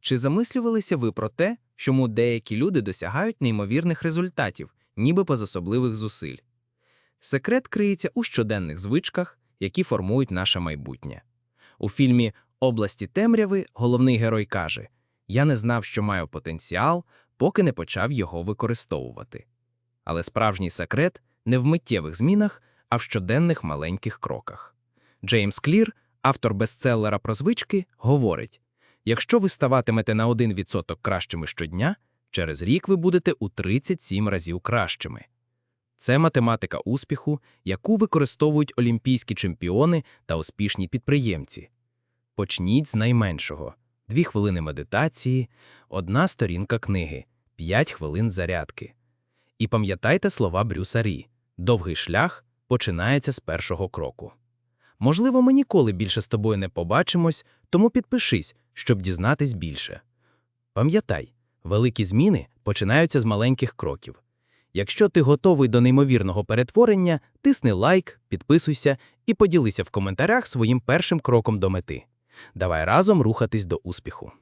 Чи замислювалися ви про те, чому деякі люди досягають неймовірних результатів, ніби без особливих зусиль? Секрет криється у щоденних звичках, які формують наше майбутнє. У фільмі Області темряви головний герой каже: Я не знав, що маю потенціал, поки не почав його використовувати. Але справжній секрет не в миттєвих змінах, а в щоденних маленьких кроках. Джеймс Клір, автор бестселера про звички, говорить: якщо ви ставатимете на 1% кращими щодня, через рік ви будете у 37 разів кращими. Це математика успіху, яку використовують олімпійські чемпіони та успішні підприємці. Почніть з найменшого: дві хвилини медитації, одна сторінка книги, 5 хвилин зарядки. І пам'ятайте слова Брюса Рі: довгий шлях починається з першого кроку. Можливо, ми ніколи більше з тобою не побачимось, тому підпишись, щоб дізнатись більше. Пам'ятай, великі зміни починаються з маленьких кроків. Якщо ти готовий до неймовірного перетворення, тисни лайк, підписуйся і поділися в коментарях своїм першим кроком до мети. Давай разом рухатись до успіху.